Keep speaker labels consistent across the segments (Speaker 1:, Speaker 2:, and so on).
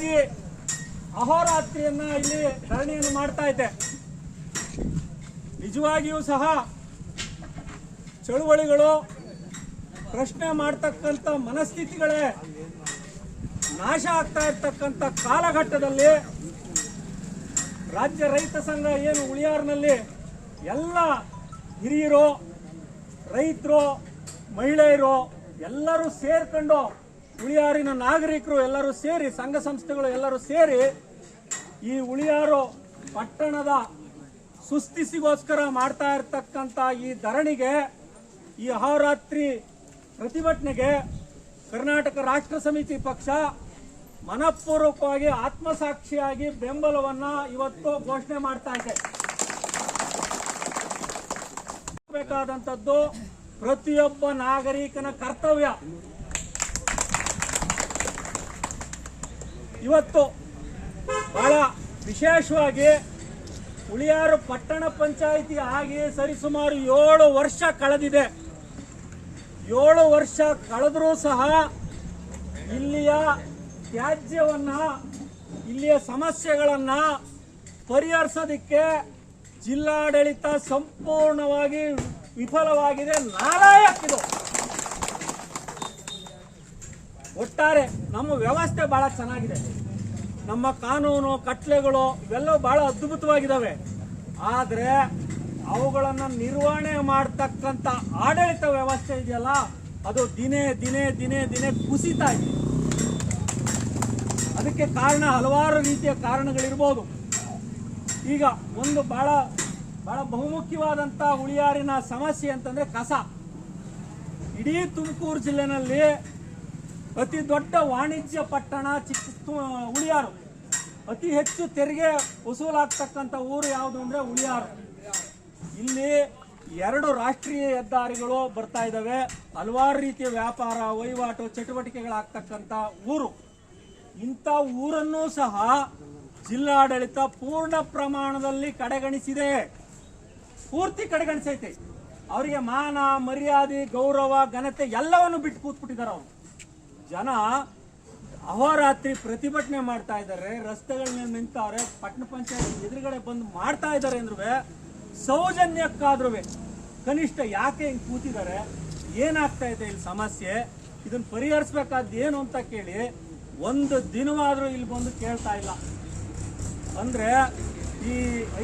Speaker 1: ನಿರಂತರವಾಗಿ ಅಹೋರಾತ್ರಿಯನ್ನ ಇಲ್ಲಿ ಧರಣಿಯನ್ನು ಮಾಡ್ತಾ ಇದೆ ನಿಜವಾಗಿಯೂ ಸಹ ಚಳುವಳಿಗಳು ಪ್ರಶ್ನೆ ಮಾಡ್ತಕ್ಕಂಥ ಮನಸ್ಥಿತಿಗಳೇ ನಾಶ ಆಗ್ತಾ ಇರ್ತಕ್ಕಂಥ ಕಾಲಘಟ್ಟದಲ್ಲಿ ರಾಜ್ಯ ರೈತ ಸಂಘ ಏನು ಉಳಿಯಾರ್ನಲ್ಲಿ ಎಲ್ಲ ಹಿರಿಯರು, ರೈತರು, ಮಹಿಳೆಯರು ಎಲ್ಲರೂ ಸೇರ್ಕೊಂಡು ಉಳಿಯಾರಿನ ನಾಗರಿಕರು ಎಲ್ಲರೂ ಸೇರಿ, ಸಂಘ ಸಂಸ್ಥೆಗಳು ಎಲ್ಲರೂ ಸೇರಿ ಈ ಉಳಿಯಾರು ಪಟ್ಟಣದ ಸುಸ್ತಿಸಿಗೋಸ್ಕರ ಮಾಡ್ತಾ ಇರತಕ್ಕಂಥ ಈ ಧರಣಿಗೆ, ಈ ಅಹೋರಾತ್ರಿ ಪ್ರತಿಭಟನೆಗೆ ಕರ್ನಾಟಕ ರಾಷ್ಟ್ರ ಸಮಿತಿ ಪಕ್ಷ ಮನಪೂರ್ವಕವಾಗಿ ಆತ್ಮಸಾಕ್ಷಿಯಾಗಿ ಬೆಂಬಲವನ್ನ ಇವತ್ತು ಘೋಷಣೆ ಮಾಡ್ತಾ ಇದೆ. ಬೇಕಾದಂಥದ್ದು ಪ್ರತಿಯೊಬ್ಬ ನಾಗರಿಕನ ಕರ್ತವ್ಯ. ಇವತ್ತು ಬಹಳ ವಿಶೇಷವಾಗಿ ಉಳಿಯಾರು ಪಟ್ಟಣ ಪಂಚಾಯಿತಿ ಆಗಿ ಸರಿಸುಮಾರು ಏಳು ವರ್ಷ ಕಳೆದಿದೆ. ಏಳು ವರ್ಷ ಕಳೆದರೂ ಸಹ ಇಲ್ಲಿಯ ತ್ಯಾಜ್ಯವನ್ನು, ಇಲ್ಲಿಯ ಸಮಸ್ಯೆಗಳನ್ನು ಪರಿಹರಿಸೋದಕ್ಕೆ ಜಿಲ್ಲಾಡಳಿತ ಸಂಪೂರ್ಣವಾಗಿ ವಿಫಲವಾಗಿದೆ. ನಾಲಾಯಕ್ಕಿದು ಒಟ್ಟಾರೆ ನಮ್ಮ ವ್ಯವಸ್ಥೆ ಬಹಳ ಚೆನ್ನಾಗಿದೆ. ನಮ್ಮ ಕಾನೂನು ಕಟ್ಲೆಗಳು ಇವೆಲ್ಲವೂ ಬಹಳ ಅದ್ಭುತವಾಗಿದ್ದಾವೆ ಆದರೆ ಅವುಗಳನ್ನು ನಿರ್ವಹಣೆ ಮಾಡ್ತಕ್ಕಂಥ ಆಡಳಿತ ವ್ಯವಸ್ಥೆ ಇದೆಯಲ್ಲ, ಅದು ದಿನೇ ದಿನೇ ದಿನೇ ದಿನೇ ಕುಸಿತಾ ಇದೆ. ಅದಕ್ಕೆ ಕಾರಣ ಹಲವಾರು ರೀತಿಯ ಕಾರಣಗಳಿರ್ಬೋದು. ಈಗ ಒಂದು ಬಹಳ ಬಹಳ ಬಹುಮುಖ್ಯವಾದಂಥ ಉಳಿಯಾರಿನ ಸಮಸ್ಯೆ ಅಂತಂದರೆ ಕಸ. ಇಡೀ ತುಮಕೂರು ಜಿಲ್ಲೆನಲ್ಲಿ ಅತಿ ದೊಡ್ಡ ವಾಣಿಜ್ಯ ಪಟ್ಟಣ ಚಿಕ್ಕ ಉಳಿಯಾರು. ಅತಿ ಹೆಚ್ಚು ತೆರಿಗೆ ವಸೂಲಾಗ್ತಕ್ಕಂಥ ಊರು ಯಾವುದು ಅಂದ್ರೆ ಉಳಿಯಾರು. ಇಲ್ಲಿ ಎರಡು ರಾಷ್ಟ್ರೀಯ ಹೆದ್ದಾರಿಗಳು ಬರ್ತಾ ಇದ್ದಾವೆ ಹಲವಾರು ರೀತಿಯ ವ್ಯಾಪಾರ, ವಹಿವಾಟು, ಚಟುವಟಿಕೆಗಳಾಗ್ತಕ್ಕಂಥ ಊರು. ಇಂಥ ಊರನ್ನೂ ಸಹ ಜಿಲ್ಲಾಡಳಿತ ಪೂರ್ಣ ಪ್ರಮಾಣದಲ್ಲಿ ಕಡೆಗಣಿಸಿದೆ. ಪೂರ್ತಿ ಕಡೆಗಣಿಸೈತೆ. ಅವರಿಗೆ ಮಾನ, ಮರ್ಯಾದೆ, ಗೌರವ, ಘನತೆ ಎಲ್ಲವನ್ನು ಬಿಟ್ಟು ಕೂತ್ಬಿಟ್ಟಿದ್ದಾರೆ ಅವರು. ಜನ ಅಹೋರಾತ್ರಿ ಪ್ರತಿಭಟನೆ ಮಾಡ್ತಾ ಇದ್ದಾರೆ, ರಸ್ತೆಗಳ ಮೇಲೆ ನಿಂತವ್ರೆ, ಪಟ್ಟಣ ಪಂಚಾಯತ್ ಎದುರುಗಡೆ ಬಂದು ಮಾಡ್ತಾ ಇದ್ದಾರೆ ಅಂದ್ರೂ ಸೌಜನ್ಯಕ್ಕಾದ್ರೂ ಕನಿಷ್ಠ ಯಾಕೆ ಹಿಂಗೆ ಕೂತಿದ್ದಾರೆ, ಏನಾಗ್ತಾ ಇದೆ ಇಲ್ಲಿ ಸಮಸ್ಯೆ ಇದನ್ನ ಪರಿಹರಿಸಬೇಕಾದ ಏನು ಅಂತ ಕೇಳಿ ಒಂದು ದಿನವಾದರೂ ಇಲ್ಲಿ ಬಂದು ಕೇಳ್ತಾ ಇಲ್ಲ. ಅಂದ್ರೆ ಈ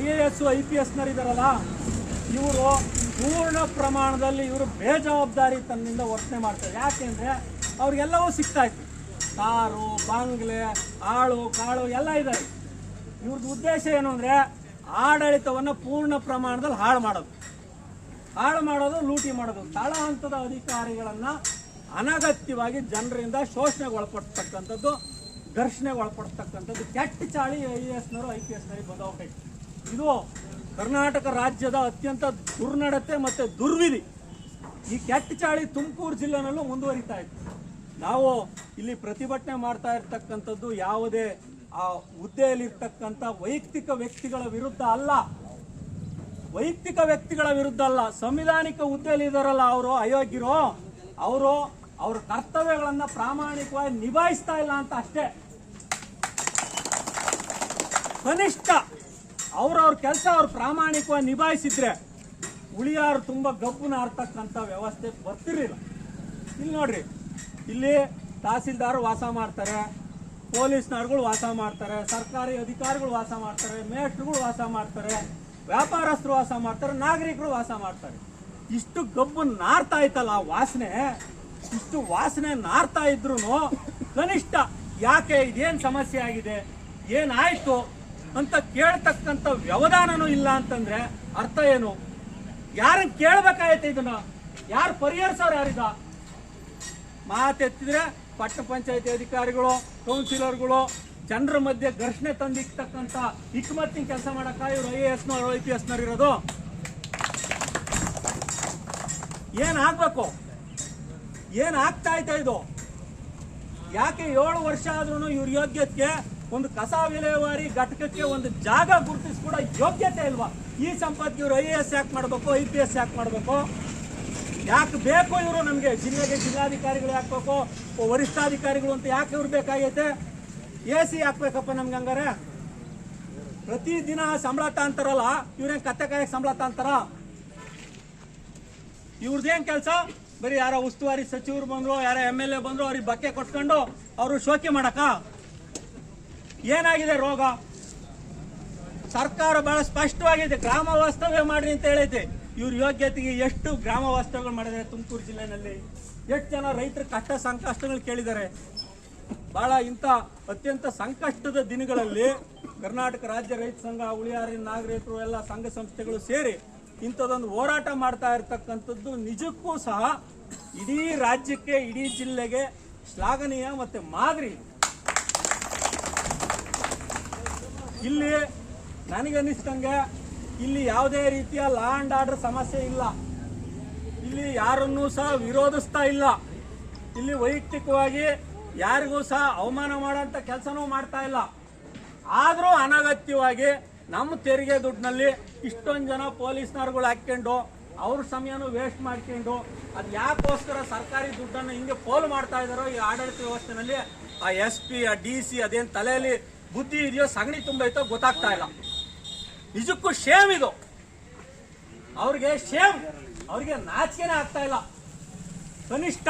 Speaker 1: I A S, I P ಎಸ್ನರಿದಾರಲ್ಲ ಇವರು ಪೂರ್ಣ ಪ್ರಮಾಣದಲ್ಲಿ ಇವರು ಬೇಜವಾಬ್ದಾರಿ ತನ್ನಿಂದ ವರ್ತನೆ ಮಾಡ್ತಾರೆ. ಯಾಕೆಂದ್ರೆ ಅವ್ರಿಗೆಲ್ಲವೂ ಸಿಗ್ತಾ ಇತ್ತು. ಕಾರು ಬಾಂಗ್ಲೆ ಆಳು ಕಾಳು ಎಲ್ಲ ಇದ್ದಾರೆ ಇವ್ರದ್ದು ಉದ್ದೇಶ ಏನು ಅಂದರೆ ಆಡಳಿತವನ್ನು ಪೂರ್ಣ ಪ್ರಮಾಣದಲ್ಲಿ ಹಾಳು ಮಾಡೋದು. ಹಾಳು ಮಾಡೋದು, ಲೂಟಿ ಮಾಡೋದು. ತಳ ಹಂತದ ಅಧಿಕಾರಿಗಳನ್ನು ಅನಗತ್ಯವಾಗಿ ಜನರಿಂದ ಶೋಷಣೆಗೆ ಒಳಪಡ್ತಕ್ಕಂಥದ್ದು ಘರ್ಷಣೆಗೆ ಒಳಪಡ್ತಕ್ಕಂಥದ್ದು ಕೆಟ್ಟ ಚಾಳಿ ಐ ಎ ಎಸ್ನವರು, ಐ ಪಿ ಎಸ್ನವರಿಗೆ ಬಂದೋಗ್ತೈತೆ ಇದು ಕರ್ನಾಟಕ ರಾಜ್ಯದ ಅತ್ಯಂತ ದುರ್ನಡತೆ ಮತ್ತು ದುರ್ವಿಧಿ. ಈ ಕೆಟ್ಟ ಚಾಳಿ ತುಮಕೂರು ಜಿಲ್ಲೆನಲ್ಲೂ ಮುಂದುವರಿತಾ ಇತ್ತು. ನಾವು ಇಲ್ಲಿ ಪ್ರತಿಭಟನೆ ಮಾಡ್ತಾ ಇರ್ತಕ್ಕಂಥದ್ದು ಯಾವುದೇ, ಆ ಹುದ್ದೆಯಲ್ಲಿರ್ತಕ್ಕಂಥ ವೈಯಕ್ತಿಕ ವ್ಯಕ್ತಿಗಳ ವಿರುದ್ಧ ಅಲ್ಲ. ವೈಯಕ್ತಿಕ ವ್ಯಕ್ತಿಗಳ ವಿರುದ್ಧ ಅಲ್ಲ. ಸಂವಿಧಾನಿಕ ಹುದ್ದೆಯಲ್ಲಿ ಇದಾರಲ್ಲ ಅವರು ಅಯೋಗ್ಯರು ಅವರು ಅವ್ರ ಕರ್ತವ್ಯಗಳನ್ನ ಪ್ರಾಮಾಣಿಕವಾಗಿ ನಿಭಾಯಿಸ್ತಾ ಇಲ್ಲ ಅಂತ ಅಷ್ಟೇ. ಕನಿಷ್ಠ ಅವ್ರವ್ರ ಕೆಲಸ ಅವ್ರು ಪ್ರಾಮಾಣಿಕವಾಗಿ ನಿಭಾಯಿಸಿದ್ರೆ ಉಳಿಯಾರು ತುಂಬಾ ಗಬ್ಬುನ ಆರ್ತಕ್ಕಂಥ ವ್ಯವಸ್ಥೆ ಬರ್ತಿರ್ಲಿಲ್ಲ. ಇಲ್ಲಿ ನೋಡ್ರಿ ಇಲ್ಲಿ ತಹಸೀಲ್ದಾರ್ ವಾಸ ಮಾಡ್ತಾರೆ, ಪೊಲೀಸ್ನವ್ರುಗಳು ವಾಸ ಮಾಡ್ತಾರೆ, ಸರ್ಕಾರಿ ಅಧಿಕಾರಿಗಳು ವಾಸ ಮಾಡ್ತಾರೆ, ಮೇಷ್ಟ್ರುಗಳು ವಾಸ ಮಾಡ್ತಾರೆ, ವ್ಯಾಪಾರಸ್ಥರು ವಾಸ ಮಾಡ್ತಾರೆ, ನಾಗರಿಕರು ವಾಸ ಮಾಡ್ತಾರೆ. ಇಷ್ಟು ಗಬ್ಬು ನಾರ್ತಾ ಇತ್ತಲ್ಲ ಆ ವಾಸನೆ? ಇಷ್ಟು ವಾಸನೆ ನಾರ್ತಾ ಇದ್ರು ಕನಿಷ್ಠ ಯಾಕೆ ಇದೇನು ಸಮಸ್ಯೆ ಆಗಿದೆ? ಏನಾಯ್ತು? ಅಂತ ಕೇಳ್ತಕ್ಕಂಥ ವ್ಯವಧಾನನೂ ಇಲ್ಲ ಅಂತಂದ್ರೆ ಅರ್ಥ ಏನು? ಯಾರನ್ನ ಕೇಳಬೇಕಾಯ್ತು ಇದನ್ನ? ಯಾರು ಪರಿಹರಿಸೋರು ಯಾರಿದ? ಮಾತೆತ್ತಿದ್ರೆ ಪಟ್ಟಣ ಪಂಚಾಯತಿ ಅಧಿಕಾರಿಗಳು ಕೌನ್ಸಿಲರ್ಗಳು ಜನರ ಮಧ್ಯೆ ಘರ್ಷಣೆ ತಂದಿಕ್ತಕ್ಕಂಥ ಇಕ್ಮತ್ತಿನ ಕೆಲಸ ಮಾಡಕ್ಕ ಇವರು ಐ ಎ ಎಸ್ನವ್ರು ಐ ಪಿ ಎಸ್ನವ್ರು ಇರೋದು. ಏನ್ ಆಗ್ಬೇಕು? ಏನ್ ಆಗ್ತಾ ಐತೆ ಇದು? ಯಾಕೆ ಏಳು ವರ್ಷ ಆದ್ರೂ ಇವ್ರ ಯೋಗ್ಯತೆಗೆ ಒಂದು ಕಸ ವಿಲೇವಾರಿ ಘಟಕಕ್ಕೆ ಒಂದು ಜಾಗ ಗುರುತಿಸ್ಕೊಡೋ ಕೂಡ ಯೋಗ್ಯತೆ ಇಲ್ವಾ? ಈ ಸಂಪತ್ತಿಗೆ ಇವರು ಐ ಎ ಎಸ್ ಯಾಕೆ ಮಾಡಬೇಕು ಐ ಪಿ ಎಸ್ ಯಾಕೆ ಮಾಡಬೇಕು? ಯಾಕೆ ಬೇಕು ಇವರು ನಮಗೆ? ಜಿಲ್ಲೆಗೆ ಜಿಲ್ಲಾಧಿಕಾರಿಗಳು ಯಾಕೆ ಬೇಕು? ವರಿಷ್ಠಾಧಿಕಾರಿಗಳು ಅಂತ ಯಾಕೆ ಇವ್ರು ಬೇಕಾಗೈತೆ? ಎ ಸಿ ಹಾಕ್ಬೇಕಪ್ಪ ನಮ್ಗೆ ಹಂಗಾರೆ? ಪ್ರತಿ ದಿನ ಸಂಬಳ ತಾಂತಾರಲ್ಲ, ಇವ್ರೇನ್ ಕತ್ತೆ ಕಾಯಕ್ ಸಂಬಳ ತಾಂತಾರ? ಇವ್ರದ್ದೇನ್ ಕೆಲಸ? ಬರೀ ಯಾರೋ ಉಸ್ತುವಾರಿ ಸಚಿವರು ಬಂದ್ರು, ಯಾರೋ ಎಂ ಎಲ್ ಎ ಬಂದ್ರು, ಅವ್ರಿಗೆ ಬಕ್ಕೆ ಕೊಟ್ಕೊಂಡು ಅವರು ಶೋಕಿ ಮಾಡಕ ಏನಾಗಿದೆ ರೋಗ? ಸರ್ಕಾರ ಬಹಳ ಸ್ಪಷ್ಟವಾಗಿದೆ, ಗ್ರಾಮ ವಾಸ್ತವ್ಯ ಮಾಡ್ರಿ ಅಂತ ಹೇಳೈತೆ ಇವ್ರ ಯೋಗ್ಯತೆಗೆ ಎಷ್ಟು ಗ್ರಾಮ ವಾಸ್ತವ್ಯಗಳು ಮಾಡಿದ್ದಾರೆ ತುಮಕೂರು ಜಿಲ್ಲೆಯಲ್ಲಿ ಎಷ್ಟು ಜನ ರೈತರ ಕಷ್ಟ ಸಂಕಷ್ಟಗಳು ಕೇಳಿದ್ದಾರೆ. ಬಹಳ ಇಂಥ ಅತ್ಯಂತ ಸಂಕಷ್ಟದ ದಿನಗಳಲ್ಲಿ ಕರ್ನಾಟಕ ರಾಜ್ಯ ರೈತ ಸಂಘ ಉಳಿಯಾರಿ ನಾಗರಿಕರು, ಎಲ್ಲ ಸಂಘ ಸಂಸ್ಥೆಗಳು ಸೇರಿ ಇಂಥದ್ದೊಂದು ಹೋರಾಟ ಮಾಡ್ತಾ ಇರತಕ್ಕಂಥದ್ದು ನಿಜಕ್ಕೂ ಸಹ ಇಡೀ ರಾಜ್ಯಕ್ಕೆ, ಇಡೀ ಜಿಲ್ಲೆಗೆ ಶ್ಲಾಘನೀಯ ಮತ್ತು ಮಾದರಿ. ಇಲ್ಲಿ ನನಗನ್ನಿಸ್ತಂಗೆ ಇಲ್ಲಿ ಯಾವುದೇ ರೀತಿಯ ಲಾ ಅಂಡ್ ಆರ್ಡರ್ ಸಮಸ್ಯೆ ಇಲ್ಲ. ಇಲ್ಲಿ ಯಾರನ್ನೂ ಸಹ ವಿರೋಧಿಸ್ತಾ ಇಲ್ಲ. ಇಲ್ಲಿ ವೈಯಕ್ತಿಕವಾಗಿ ಯಾರಿಗೂ ಸಹ ಅವಮಾನ ಮಾಡೋಂಥ ಕೆಲಸನೂ ಮಾಡ್ತಾ ಇಲ್ಲ. ಆದರೂ ಅನಗತ್ಯವಾಗಿ ನಮ್ಮ ತೆರಿಗೆ ದುಡ್ಡಿನಲ್ಲಿ ಇಷ್ಟೊಂದು ಜನ ಪೊಲೀಸ್ನವ್ರುಗಳು ಹಾಕ್ಕೊಂಡು ಅವ್ರ ಸಮಯನೂ ವೇಸ್ಟ್ ಮಾಡ್ಕೊಂಡು ಅದು ಯಾಕೋಸ್ಕರ ಸರ್ಕಾರಿ ದುಡ್ಡನ್ನು ಹಿಂಗೆ ಪೋಲು ಮಾಡ್ತಾ ಇದ್ದಾರೋ ಈ ಆಡಳಿತ ವ್ಯವಸ್ಥೆನಲ್ಲಿ ಆ ಎಸ್ ಪಿ ಆ ಡಿ ಸಿ ಅದೇನು ತಲೆಯಲ್ಲಿ ಬುದ್ಧಿ ಇದೆಯೋ ಸಗಣಿ ತುಂಬೈತೋ ಗೊತ್ತಾಗ್ತಾ ಇಲ್ಲ. ನಿಜಕ್ಕೂ ಶೇಮ್ ಇದು. ಅವ್ರಿಗೆ ಶೇಮ್ ಅವ್ರಿಗೆ ನಾಚಿಕೆನೇ ಆಗ್ತಾ ಇಲ್ಲ. ಕನಿಷ್ಠ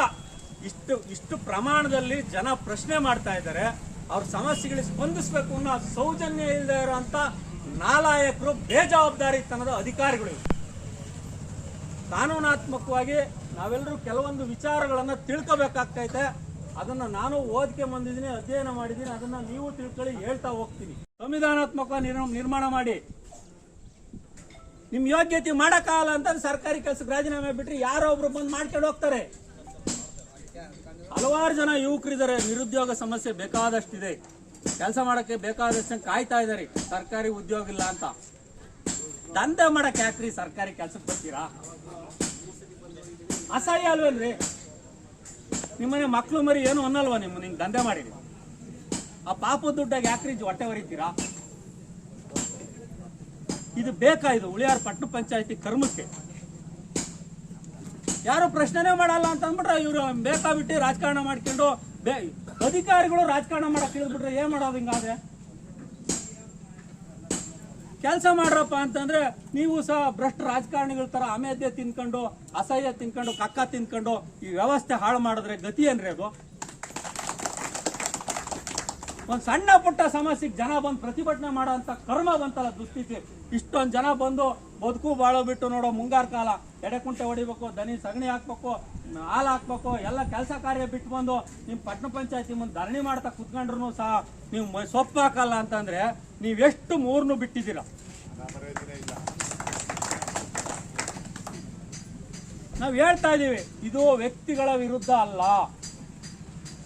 Speaker 1: ಇಷ್ಟು ಇಷ್ಟು ಪ್ರಮಾಣದಲ್ಲಿ ಜನ ಪ್ರಶ್ನೆ ಮಾಡ್ತಾ ಇದ್ದಾರೆ. ಅವ್ರ ಸಮಸ್ಯೆಗಳಿಗೆ ಸ್ಪಂದಿಸಬೇಕು ಅನ್ನೋ ಸೌಜನ್ಯ ಇಲ್ಲದೆ ಇರುವಂತ ನಾಲಾಯಕರು ಬೇಜವಾಬ್ದಾರಿತನದ ಅಧಿಕಾರಿಗಳು. ಕಾನೂನಾತ್ಮಕವಾಗಿ ನಾವೆಲ್ಲರೂ ಕೆಲವೊಂದು ವಿಚಾರಗಳನ್ನು ತಿಳ್ಕೋಬೇಕಾಗ್ತೈತೆ ಅದನ್ನ ನಾನು ಓದಿಕೆ ಬಂದಿದ್ದೀನಿ, ಅಧ್ಯಯನ ಮಾಡಿದ್ದೀನಿ, ಅದನ್ನ ನೀವು ತಿಳ್ಕೊಳ್ಳಿ, ಹೇಳ್ತಾ ಹೋಗ್ತೀನಿ. ಸಂವಿಧಾನಾತ್ಮಕ ನಿರ್- ನಿರ್ಮಾಣ ಮಾಡಿ. ನಿಮ್ ಯೋಗ್ಯತೆ ಮಾಡಕ್ಕಾಗಲ್ಲ ಅಂತ ಸರ್ಕಾರಿ ಕೆಲಸಕ್ಕೆ ರಾಜೀನಾಮೆ ಬಿಟ್ರೆ ಯಾರೋ ಒಬ್ರು ಬಂದು ಮಾಡ್ಕೊಂಡು ಹೋಗ್ತಾರೆ. ಹಲವಾರು ಜನ ಯುವಕರಿದ್ದಾರೆ, ನಿರುದ್ಯೋಗ ಸಮಸ್ಯೆ ಬೇಕಾದಷ್ಟಿದೆ. ಕೆಲಸ ಮಾಡಕ್ಕೆ ಬೇಕಾದಷ್ಟು ಕಾಯ್ತಾ ಇದ್ದಾರೆ. ಸರ್ಕಾರಿ ಉದ್ಯೋಗ ಇಲ್ಲ ಅಂತ. ದಂಧೆ ಮಾಡಕ್ ಯಾಕ್ರಿ ಸರ್ಕಾರಿ ಕೆಲ್ಸಕ್ಕೆ ಬರ್ತೀರಾ? ಅಸಹ್ಯ ಅಲ್ವೇನ್ರಿ ನಿಮ್ಮನೆ ಮಕ್ಕಳು ಮರಿ ಏನು ಅನ್ನಲ್ವಾ ನಿಮ್ಮ ನಿಂಗೆ ದಂಧೆ ಮಾಡಿರಿ ಆ ಪಾಪದ ದುಡ್ಡಾಗ ಯಾಕ್ರಿ ಹೊಟ್ಟೆ ಹೊರಿತೀರಾ? ಇದು ಬೇಕಾ ಇದು? ಉಳಿಯಾರ ಪಟ್ಟಣ ಪಂಚಾಯತಿ ಕರ್ಮಕ್ಕೆ? ಯಾರು ಪ್ರಶ್ನೆನೇ ಮಾಡಲ್ಲ ಅಂತ ಅಂದ್ಬಿಟ್ರೆ ಇವರು ಬೇಕಾಬಿಟ್ಟು ರಾಜಕಾರಣ ಮಾಡ್ಕೊಂಡು ಅಧಿಕಾರಿಗಳು ರಾಜಕಾರಣ ಮಾಡಕ್ ಇಳಿದ್ಬಿಟ್ರೆ ಏನ್ ಮಾಡೋದು ಹಿಂಗಾದ್ರೆ? ಕೆಲಸ ಮಾಡ್ರಪ್ಪ ಅಂತಂದ್ರೆ ನೀವು ಸಹ ಭ್ರಷ್ಟ ರಾಜಕಾರಣಿಗಳ ತರ ಅಮೇಧ್ಯ ತಿನ್ಕೊಂಡು, ಅಸಹ್ಯ ತಿನ್ಕೊಂಡು, ಕಕ್ಕ ತಿನ್ಕೊಂಡು ಈ ವ್ಯವಸ್ಥೆ ಹಾಳು ಮಾಡಿದ್ರೆ ಗತಿ ಏನ್ರಿ ಅದು? ಒಂದ್ ಸಣ್ಣ ಪುಟ್ಟ ಸಮಸ್ಯೆಗೆ ಜನ ಬಂದು ಪ್ರತಿಭಟನೆ ಮಾಡೋ ಕರ್ಮ ಬಂತಲ್ಲ ದುಸ್ಥಿತಿ. ಇಷ್ಟೊಂದು ಜನ ಬಂದು ಬದುಕು ಬಾಳೋ ಬಿಟ್ಟು ನೋಡೋ ಮುಂಗಾರು ಕಾಲ. ಎಡೆಕುಂಟೆ ಹೊಡಿಬೇಕು, ದನಿ ಸಗಣಿ ಹಾಕ್ಬೇಕು, ಹಾಲು ಹಾಕ್ಬೇಕು, ಎಲ್ಲ ಕೆಲಸ ಕಾರ್ಯ ಬಿಟ್ಟು ಬಂದು ನಿಮ್ಮ ಪಟ್ಟಣ ಪಂಚಾಯತಿ ಮುಂದೆ ಧರಣಿ ಮಾಡ್ತಾ ಕುತ್ಕೊಂಡ್ರು ಸಹ ನೀವು ಸೊಪ್ಪು ಹಾಕಲ್ಲ ಅಂತಂದ್ರೆ ನೀವೆಷ್ಟು ಮೂರನ್ನು ಬಿಟ್ಟಿದ್ದೀರ? ನಾವು ಹೇಳ್ತಾ ಇದೀವಿ, ಇದು ವ್ಯಕ್ತಿಗಳ ವಿರುದ್ಧ ಅಲ್ಲ.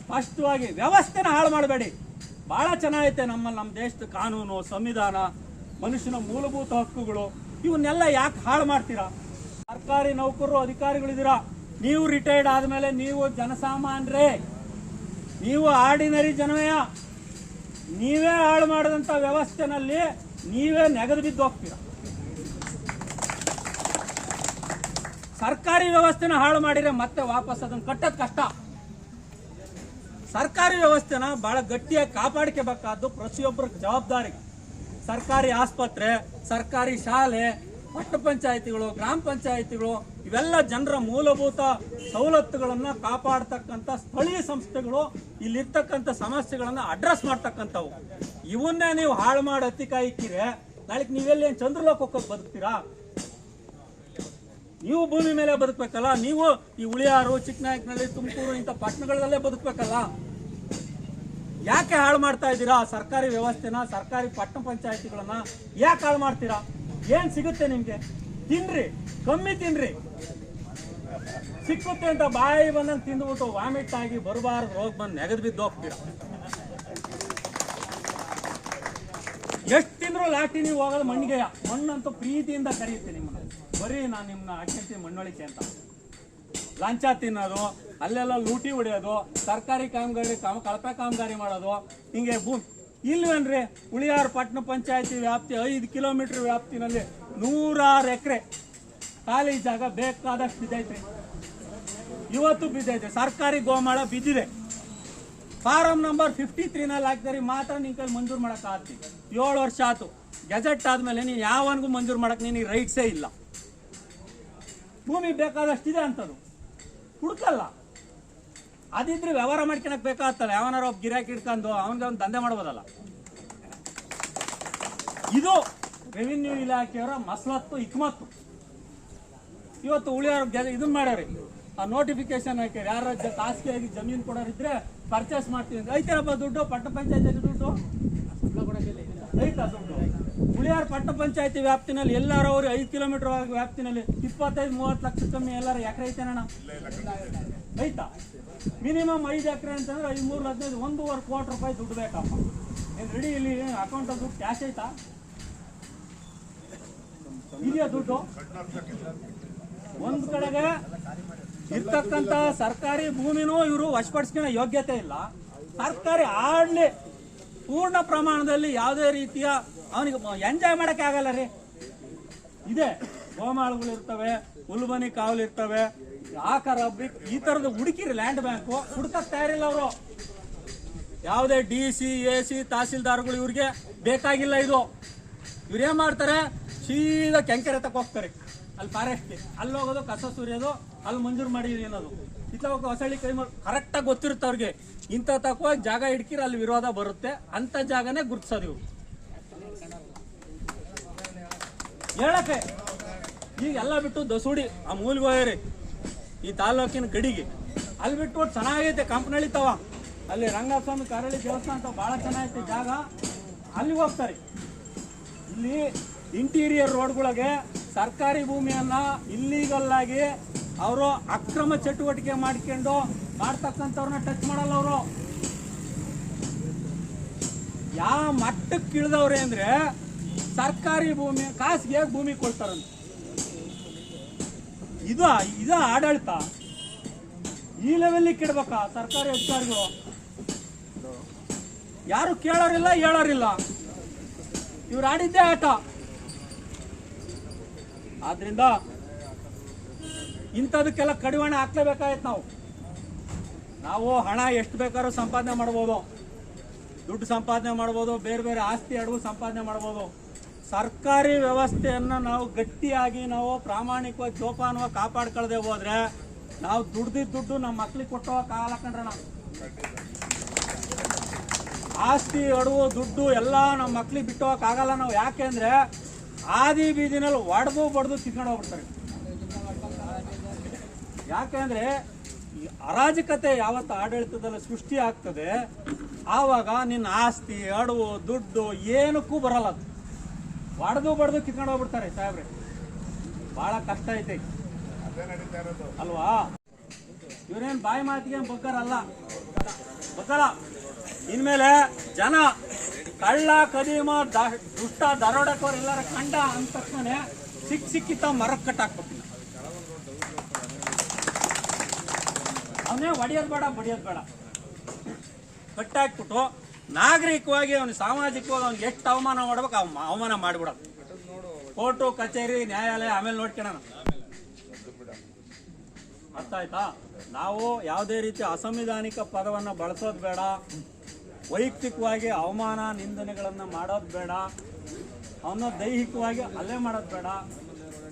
Speaker 1: ಸ್ಪಷ್ಟವಾಗಿ ವ್ಯವಸ್ಥೆನ ಹಾಳು ಮಾಡಬೇಡಿ. ಬಹಳ ಚೆನ್ನಾಗೈತೆ ನಮ್ಮ ನಮ್ಮ ದೇಶದ ಕಾನೂನು, ಸಂವಿಧಾನ, ಮನುಷ್ಯನ ಮೂಲಭೂತ ಹಕ್ಕುಗಳು. ಇವನ್ನೆಲ್ಲ ಯಾಕೆ ಹಾಳು ಮಾಡ್ತೀರಾ? ಸರ್ಕಾರಿ ನೌಕರರು ಅಧಿಕಾರಿಗಳಿದ್ದೀರಾ ನೀವು ರಿಟೈರ್ಡ್ ಆದಮೇಲೆ ನೀವು ಜನಸಾಮಾನ್ಯರೇ. ನೀವು ಆರ್ಡಿನರಿ ಜನಮಯ ನೀವೇ ಹಾಳು ಮಾಡಿದಂಥ ವ್ಯವಸ್ಥೆನಲ್ಲಿ ನೀವೇ ನೆಗೆದು ಬಿದ್ದು ಹೋಗ್ತೀರಾ? ಸರ್ಕಾರಿ ವ್ಯವಸ್ಥೆನ ಹಾಳು ಮಾಡಿದ್ರೆ ಮತ್ತೆ ವಾಪಸ್ ಅದನ್ನ ಕಟ್ಟೋದು ಕಷ್ಟ. ಸರ್ಕಾರಿ ವ್ಯವಸ್ಥೆನ ಬಹಳ ಗಟ್ಟಿಯಾಗಿ ಕಾಪಾಡ್ಕೋಬೇಕಾದ್ದು ಪ್ರತಿಯೊಬ್ಬರ ಜವಾಬ್ದಾರಿ. ಸರ್ಕಾರಿ ಆಸ್ಪತ್ರೆ, ಸರ್ಕಾರಿ ಶಾಲೆ ಪಟ್ಟ ಪಂಚಾಯಿತಿಗಳು, ಗ್ರಾಮ ಪಂಚಾಯಿತಿಗಳು, ಇವೆಲ್ಲ ಜನರ ಮೂಲಭೂತ ಸವಲತ್ತುಗಳನ್ನು ಕಾಪಾಡ್ತಕ್ಕಂಥ ಸ್ಥಳೀಯ ಸಂಸ್ಥೆಗಳು ಇಲ್ಲಿರ್ತಕ್ಕಂಥ ಸಮಸ್ಯೆಗಳನ್ನು ಅಡ್ರೆಸ್ ಮಾಡ್ತಕ್ಕಂಥವು. ಇವನ್ನೇ ನೀವು ಹಾಳು ಮಾಡಿ ಹತ್ತಿ ಕಾಯ್ಕಿರೆ ನಾಳೆಗೆ ನೀವೆಲ್ಲಿ ಚಂದ್ರಲೋಕಕ್ಕೆ ಬದುಕ್ತೀರಾ? ನೀವು ಭೂಮಿ ಮೇಲೆ ಬದುಕಬೇಕಲ್ಲ? ನೀವು ಈ ಉಳಿಯಾರು ಚಿಕ್ಕನಾಯಕನಹಳ್ಳಿ, ತುಮಕೂರು ಇಂಥ ಪಟ್ಟಣಗಳಲ್ಲೇ ಬದುಕಬೇಕಲ್ಲ? ಯಾಕೆ ಹಾಳು ಮಾಡ್ತಾ ಇದ್ದೀರಾ? ಸರ್ಕಾರಿ ವ್ಯವಸ್ಥೆನ, ಸರ್ಕಾರಿ ಪಟ್ಟಣ ಪಂಚಾಯತಿಗಳನ್ನ ಯಾಕೆ ಹಾಳು ಮಾಡ್ತೀರಾ? ಏನ್ ಸಿಗುತ್ತೆ ನಿಮ್ಗೆ? ತಿನ್ರಿ, ಕಮ್ಮಿ ತಿನ್ರಿ. ಸಿಕ್ಕುತ್ತೆ ಅಂತ ಬಾಯಿ ಬಂದಂಗೆ ತಿಂದ್ಬಿಟ್ಟು ವಾಮಿಟ್ ಆಗಿ ಬರಬಾರ್ದು, ರೋಗ ಬಂದು ನೆಗೆದು ಬಿದ್ದು ಹೋಗ್ತೀರಾ? ಎಷ್ಟು ತಿಂದ್ರು ಲಾಟಿ ನೀವು ಹೋಗೋದು ಮಣ್ಣಿಗೆಯ. ಮಣ್ಣಂತೂ ಪ್ರೀತಿಯಿಂದ ಕರೆಯುತ್ತೆ ನಿಮ್ಮನ್ನ. ಬರೀ ನಾನು ನಿಮ್ಮನ್ನ ಹಾಕಿರ್ತೀನಿ ಮಣ್ಣೊಳಿಕೆ ಅಂತ. ಲಂಚ ತಿನ್ನೋದು, ಅಲ್ಲೆಲ್ಲ ಲೂಟಿ ಹೊಡೆಯೋದು, ಸರ್ಕಾರಿ ಕಾಮಗಾರಿ, ಕಾಮ, ಕಳಪೆ ಕಾಮಗಾರಿ ಮಾಡೋದು, ಹಿಂಗೆ ಭೂಮಿ. ಇಲ್ವೇನ್ರಿ? ಉಳಿಯಾರು ಪಟ್ಟಣ ಪಂಚಾಯತಿ ವ್ಯಾಪ್ತಿ ಐದು ಕಿಲೋಮೀಟರ್ ವ್ಯಾಪ್ತಿನಲ್ಲಿ ನೂರಾರು ಎಕರೆ ಖಾಲಿ ಜಾಗ ಬೇಕಾದಷ್ಟು ಬಿದ್ದೈತ್ರಿ. ಇವತ್ತು ಬಿದ್ದೈತೆ. ಸರ್ಕಾರಿ ಗೋಮಾಳ ಬಿದ್ದಿದೆ. ಫಾರಂ ನಂಬರ್ ಫಿಫ್ಟಿ ತ್ರೀನಲ್ಲಿ ಹಾಕಿದ್ರಿ ಮಾತ್ರ ಕೈ ಮಂಜೂರು ಮಾಡೋಕ್ಕಾಗ್ತಿ ಏಳು ವರ್ಷ ಆತು. ಗೆಜೆಟ್ ಆದ್ಮೇಲೆ ನೀನು ಯಾವನಿಗೂ ಮಂಜೂರು ಮಾಡಕ್ ನಿನಗೆ ರೈಟ್ಸೇ ಇಲ್ಲ. ಭೂಮಿ ಬೇಕಾದಷ್ಟಿದೆ ಅಂತದು. ಹುಡ್ಕಲ್ಲ. ಅದಿದ್ರೆ ವ್ಯವಹಾರ ಮಾಡ್ಕೊಳಕ್ ಬೇಕಾಗ್ತಲ್ಲ ಯಾವನಾರ ಒಬ್ಬ ಗಿರಾಕಿ ಇಟ್ಕೊಂಡು ಅವನಿಗೆ ಒಂದು ದಂಧೆ ಮಾಡ್ಬೋದಲ್ಲ. ಇದು ರೆವಿನ್ಯೂ ಇಲಾಖೆಯವರ ಮಸಲತ್ತು ಇಕ್ಮತ್ತು ಇವತ್ತು ಉಳಿಯೋರು ಇದನ್ನ ಮಾಡ್ಯಾರಿ. ಆ ನೋಟಿಫಿಕೇಶನ್ ಹಾಕ್ಯಾರ. ಯಾರ ಖಾಸಗಿಯಾಗಿ ಜಮೀನು ಕೊಡೋರಿದ್ರೆ ಪರ್ಚೇಸ್ ಮಾಡ್ತೀವಿ ಐತೇನಪ್ಪ ದುಡ್ಡು ಪಟ್ಟ ಪಂಚಾಯತಿ ದುಡ್ಡು. ಐತಾ ದುಡ್ಡು ಉಳಿಯಾರ ಪಟ್ಟ ಪಂಚಾಯತಿ ವ್ಯಾಪ್ತಿನಲ್ಲಿ ಎಲ್ಲರೂ ಅವರು ಐದು ಕಿಲೋಮೀಟರ್ ವ್ಯಾಪ್ತಿನಲ್ಲಿ ಇಪ್ಪತ್ತೈದು, ಮೂವತ್ತು ಲಕ್ಷ ಕಮ್ಮಿ ಎಲ್ಲರೂ ಎಕರೆ ಐತೇನಣ್ಣ? ಐತಾ? ಮಿನಿಮಮ್ ಐದು ಎಕರೆ ಅಂತಂದ್ರೆ ಐದು ಮೂರು ಹದಿನೈದು, ಒಂದೂವರೆ ಕೋಟಿ ರೂಪಾಯಿ ದುಡ್ಡು ಬೇಕಪ್ಪ. ಏನು ರೆಡಿ ಇಲ್ಲಿ ಅಕೌಂಟ್ ಅದು ಕ್ಯಾಶ್ ಐತಾ? ಇದೆಯಾ ದುಡ್ಡು? ಒಂದು ಕಡೆಗೆ ಇರ್ತಕ್ಕಂಥ ಸರ್ಕಾರಿ ಭೂಮಿನೂ ಇವರು ವಶಪಡಿಸ್ಕೊಳ್ಳೋ ಯೋಗ್ಯತೆ ಇಲ್ಲ. ಸರ್ಕಾರಿ ಆಡ್ಲಿ ಪೂರ್ಣ ಪ್ರಮಾಣದಲ್ಲಿ ಯಾವುದೇ ರೀತಿಯ ಅವನಿಗೆ ಎಂಜಾಯ್ ಮಾಡಕ್ಕೆ ಆಗಲ್ಲ ರೀ. ಇದೆ, ಗೋಮಾಳುಗಳು ಇರ್ತವೆ ಹುಲ್ಬನಿ ಕಾವಲು ಇರ್ತವೆ. ಆಕಾರ ಈ ತರದ ಹುಡುಕಿರಿ ಲ್ಯಾಂಡ್ ಬ್ಯಾಂಕು ಹುಡುಕಕ್ ತಯಾರಿಲ್ಲ ಅವರು. ಯಾವುದೇ ಡಿ ಸಿ ಎ ಸಿ ತಹಸೀಲ್ದಾರ್ಗಳು ಇವ್ರಿಗೆ ಬೇಕಾಗಿಲ್ಲ ಇದು. ಇವ್ರು ಏನ್ ಮಾಡ್ತಾರೆ? ಸೀದಾ ಕೆಂಕೆರೆ ತಕ್ಕ ಹೋಗ್ತಾರೆ. ಅಲ್ಲಿ ಫಾರೆಸ್ಟ್ ಅಲ್ಲಿ ಹೋಗೋದು ಕಸ ಸುರಿಯೋದು, ಅಲ್ಲಿ ಮಂಜೂರು ಮಾಡಿ ಏನದು? ಇತ್ತ ಹೊಸಳ್ಳಿ ಕೈ ಮಾಡಿ ಕರೆಕ್ಟಾಗಿ ಗೊತ್ತಿರುತ್ತೆ ಅವ್ರಿಗೆ. ಇಂಥ ತಕ್ಕ ಜಾಗ ಹಿಡ್ಕಿರ, ಅಲ್ಲಿ ವಿರೋಧ ಬರುತ್ತೆ. ಅಂತ ಜಾಗನೇ ಗುರುತಿಸೋದು ಇವ್ರು. ಹೇಳಕ್ಕೆ? ಈಗ ಎಲ್ಲ ಬಿಟ್ಟು ದಸೂಡಿ ಆ ಮೂಲಿಗೆ ಹೋಗ್ಯಾರಿ ಈ ತಾಲೂಕಿನ ಗಡಿಗೆ. ಅಲ್ಲಿ ಬಿಟ್ಟು ಚೆನ್ನಾಗೈತೆ ಕಂಪ್ನಳಿತಾವ ಅಲ್ಲಿ ರಂಗಸ್ವಾಮಿ ಕರಳಿ ದೇವಸ್ಥಾನ ಅಂತ ಭಾಳ ಚೆನ್ನಾಗೈತೆ ಜಾಗ. ಅಲ್ಲಿಗೆ ಹೋಗ್ತಾರೆ. ಇಲ್ಲಿ ಇಂಟೀರಿಯರ್ ರೋಡ್ಗಳಿಗೆ ಸರ್ಕಾರಿ ಭೂಮಿಯನ್ನು ಇಲ್ಲೀಗಲ್ ಆಗಿ ಅವರು ಅಕ್ರಮ ಚಟುವಟಿಕೆ ಮಾಡ್ಕೊಂಡು ಮಾಡ್ತಕ್ಕಂಥವ್ರನ್ನ ಟಚ್ ಮಾಡಲ್ಲ ಅವರು. ಯಾವ ಮಟ್ಟಕ್ಕೆ ಇಳಿದವ್ರೆ ಅಂದ್ರೆ ಸರ್ಕಾರಿ ಭೂಮಿ ಖಾಸಗಿ ಭೂಮಿ ಕೊಡ್ತಾರಂತ. ಇದು ಇದು ಆಡಳಿತ. ಈ ಲೆವೆಲ್ ಕೆಡ್ಬೇಕಾ? ಸರ್ಕಾರಿ ಅಧಿಕಾರಿಗಳು. ಯಾರು ಕೇಳೋರಿಲ್ಲ, ಹೇಳೋರಿಲ್ಲ. ಇವ್ರು ಆಡಿದ್ದೇ ಆಟ. ಆದ್ರಿಂದ ಇಂಥದಕ್ಕೆಲ್ಲ ಕಡಿವಾಣ ಹಾಕ್ಲೇಬೇಕಾಯ್ತು ನಾವು. ನಾವು ಹಣ ಎಷ್ಟು ಬೇಕಾದ್ರೂ ಸಂಪಾದನೆ ಮಾಡ್ಬೋದು. ದುಡ್ಡು ಸಂಪಾದನೆ ಮಾಡ್ಬೋದು, ಬೇರೆ ಬೇರೆ ಆಸ್ತಿ ಅಡವು ಸಂಪಾದನೆ ಮಾಡ್ಬೋದು. ಸರ್ಕಾರಿ ವ್ಯವಸ್ಥೆಯನ್ನು ನಾವು ಗಟ್ಟಿಯಾಗಿ ನಾವು ಪ್ರಾಮಾಣಿಕವಾಗಿ ಜೋಪಾನವಾಗಿ ಕಾಪಾಡ್ಕೊಳ್ದೆ ಹೋದ್ರೆ ನಾವು ದುಡ್ದಿದ್ದ ದುಡ್ಡು ನಮ್ಮ ಮಕ್ಳಿಗೆ ಕೊಟ್ಟೋ ಕಾಲ ನಾವು. ಆಸ್ತಿ ಅಡವು ದುಡ್ಡು ಎಲ್ಲ ನಮ್ಮ ಮಕ್ಳಿಗೆ ಬಿಟ್ಟು ಆಗಲ್ಲ. ನಾವು ಯಾಕೆಂದ್ರೆ ಆದಿ ಬೀದಿನಲ್ಲಿ ಒಡೆದು ಬಡ್ದು ತಿನ್ಕೊಂಡು ಹೋಗ್ಬಿಡ್ತಾರೆ. ಯಾಕೆಂದ್ರೆ ಈ ಅರಾಜಕತೆ ಯಾವತ್ತು ಆಡಳಿತದಲ್ಲಿ ಸೃಷ್ಟಿ ಆಗ್ತದೆ, ಆವಾಗ ನಿನ್ನ ಆಸ್ತಿ ಅಡವು ದುಡ್ಡು ಏನಕ್ಕೂ ಬರಲ್ಲ ಬಡದು ಬಡ್ದು ಕಿತ್ಕೊಂಡು ಹೋಗ್ಬಿಡ್ತಾರೆ ಸಾಹೇಬ್ರೆ. ಬಹಳ ಕಷ್ಟ ಐತೆ. ಅಲ್ವಾ? ಇವ್ರೇನ್ ಬಾಯಿ ಮಾತಿಗೆ ಬಗ್ಗರಲ್ಲ ಬಗ್ಗಲ್ಲ ಇನ್ಮೇಲೆ ಜನ ಕಳ್ಳ, ಕದೀಮ ದುಷ್ಟ, ದರೋಡಕೋರ್ ಎಲ್ಲರ ಕಂಡ ಅಂದ ತಕ್ಷಣ ಸಿಕ್ ಸಿಕ್ಕಿತ್ತ ಮರಕ್ಕೆ ಕಟ್ಟಾಕ್ಬಿಡ್ತೀನಿ. ಅವನೇ ಹೊಡಿಯೋದು ಬೇಡ, ಬಡಿಯೋದು ಬೇಡ. ಕಟ್ಟಾಕ್ಬಿಟ್ಟು ನಾಗರಿಕವಾಗಿ ಅವನು ಸಾಮಾಜಿಕವಾಗಿ ಅವ್ನಿಗೆ ಎಷ್ಟು ಅವಮಾನ ಮಾಡ್ಬೇಕು ಅವ್ನ ಅವಮಾನ ಮಾಡಿಬಿಡೋದು. ಕೋರ್ಟು, ಕಚೇರಿ, ನ್ಯಾಯಾಲಯ, ಆಮೇಲೆ ನೋಡ್ಕೊಳ್ಳೋಣ. ಅರ್ಥ ನಾವು ಯಾವುದೇ ರೀತಿ ಅಸಂವಿಧಾನಿಕ ಪದವನ್ನು ಬಳಸೋದು ಬೇಡ, ವೈಯಕ್ತಿಕವಾಗಿ ಅವಮಾನ ನಿಂದನೆಗಳನ್ನು ಮಾಡೋದು ಬೇಡ, ಅವನ್ನ ದೈಹಿಕವಾಗಿ ಅಲ್ಲೇ ಮಾಡೋದು ಬೇಡ,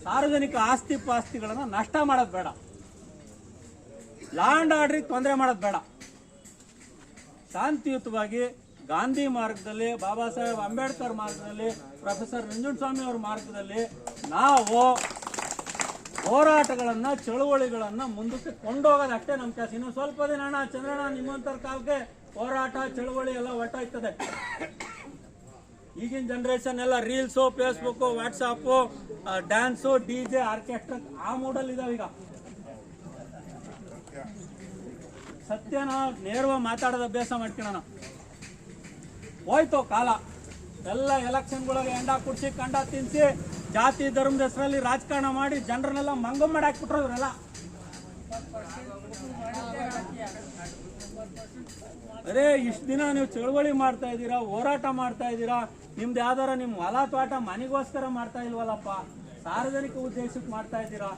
Speaker 1: ಸಾರ್ವಜನಿಕ ಆಸ್ತಿ ಪಾಸ್ತಿಗಳನ್ನು ನಷ್ಟ ಮಾಡೋದು ಬೇಡ ಲಾ ಅಂಡ್ ಆರ್ಡ್ರಿಗೆ ತೊಂದರೆ ಮಾಡೋದು ಬೇಡ. ಶಾಂತಿಯುತವಾಗಿ ಗಾಂಧಿ ಮಾರ್ಗದಲ್ಲಿ, ಬಾಬಾ ಸಾಹೇಬ್ ಅಂಬೇಡ್ಕರ್ ಮಾರ್ಗದಲ್ಲಿ, ಪ್ರೊಫೆಸರ್ ನಂಜುಂಡಸ್ವಾಮಿ ಅವ್ರ ಮಾರ್ಗದಲ್ಲಿ ನಾವು ಹೋರಾಟಗಳನ್ನ, ಚಳುವಳಿಗಳನ್ನ ಮುಂದಕ್ಕೆ ಕೊಂಡೋಗೋದು ಅಷ್ಟೇ ನಮ್ಮ ಕೆಲಸ. ಇನ್ನು ಸ್ವಲ್ಪ ದಿನ ಅಣ್ಣ, ಚಂದ್ರಣ್ಣ ನಿಮ್ಮಂತರ ಕಾಲಕ್ಕೆ ಹೋರಾಟ, ಚಳುವಳಿ ಎಲ್ಲ ಒಟ್ಟಾಯ್ತದೆ. ಈಗಿನ ಜನರೇಷನ್ ಎಲ್ಲ reels Facebook WhatsApp dance D J orchestra ಆ ಮೂಡಲ್ಲಿ ಇದಾವೆ ಈಗ. ಸತ್ಯನ ನೇರವಾಗಿ ಮಾತಾಡೋದು ಅಭ್ಯಾಸ ಮಾಡ್ಕೊಳ್ಳೋಣ. ಹೋಯ್ತು ಕಾಲ. ಎಲ್ಲ ಎಲೆಕ್ಷನ್ಗಳಿಗೆ ಎಂಡ ಕುಡ್ಸಿ, ಕಂಡ ತಿನ್ಸಿ, ಜಾತಿ ಧರ್ಮದ ಹೆಸರಲ್ಲಿ ರಾಜಕಾರಣ ಮಾಡಿ ಜನರನ್ನೆಲ್ಲ ಮಂಗಮ್ ಮಾಡಿ ಹಾಕ್ಬಿಟ್ರು ಇವರೆಲ್ಲ. ಅರೇ, ಇಷ್ಟು ದಿನ ನೀವು ಚಳುವಳಿ ಮಾಡ್ತಾ ಇದ್ದೀರಾ, ಹೋರಾಟ ಮಾಡ್ತಾ ಇದ್ದೀರಾ? ನಿಮ್ದು ಯಾವ್ದಾರ ನಿಮ್ಮ ಹೊಲ ತೋಟ ಮನೆಗೋಸ್ಕರ ಮಾಡ್ತಾ ಇಲ್ವಲ್ಲಪ್ಪ? ಸಾರ್ವಜನಿಕ ಉದ್ದೇಶಕ್ಕೆ ಮಾಡ್ತಾ ಇದ್ದೀರಾ?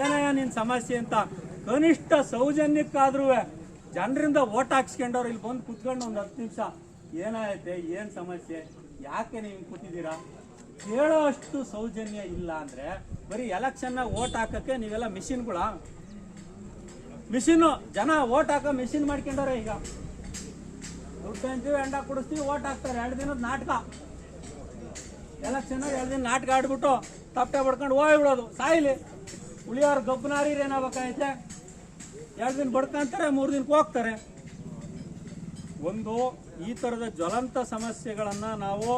Speaker 1: ಏನಯ್ಯ ನಿನ್ನ ಸಮಸ್ಯೆ ಅಂತ. ಕನಿಷ್ಠ ಸೌಜನ್ಯಕ್ಕಾದ್ರೂ ಜನರಿಂದ ಓಟ್ ಹಾಕ್ಸ್ಕೊಂಡವ್ರು ಇಲ್ಲಿ ಬಂದು ಕುತ್ಕೊಂಡು ಒಂದು ಹತ್ತು ನಿಮಿಷ ಏನಾಯ್ತೆ, ಏನು ಸಮಸ್ಯೆ? ಯಾಕೆ ನೀವು ಕೂತಿದ್ದೀರಾ? ಕೇಳೋ ಅಷ್ಟು ಸೌಜನ್ಯ ಇಲ್ಲ ಅಂದ್ರೆ ಬರೀ ಎಲೆಕ್ಷನ್ ಓಟ್ ಹಾಕಕ್ಕೆ ನೀವೆಲ್ಲ ಮಿಷಿನ್ಗಳ ಮಿಷಿನ್ ಜನ ಓಟ್ ಹಾಕೋ ಮಿಷಿನ್ ಮಾಡ್ಕೊಂಡವ್ರೆ ಈಗ. ದುಡ್ಡು ಅಂತೀವಿ ಎಂಡ ಕುಡಿಸ್ತೀವಿ ಓಟ್ ಹಾಕ್ತಾರೆ. ಎರಡು ದಿನದ ನಾಟಕ. ಎಲೆಕ್ಷನ್ ಎರಡು ದಿನ ನಾಟಕ ಆಡ್ಬಿಟ್ಟು ತಪ್ಪೆ ಬಡ್ಕೊಂಡು ಹೋಗಿ ಬಿಡೋದು. ಸಾಯಿಲಿ. ಉಳಿಯೋರು ಗಬ್ಬನಾರಿ ಏನಾಗಬೇಕಾಯ್ತೆ ಎರಡು ದಿನ ಬಡ್ಕೊಂತಾರೆ, ಮೂರು ದಿನಕ್ಕೆ ಹೋಗ್ತಾರೆ. ಒಂದು ಈ ಥರದ ಜ್ವಲಂತ ಸಮಸ್ಯೆಗಳನ್ನು ನಾವು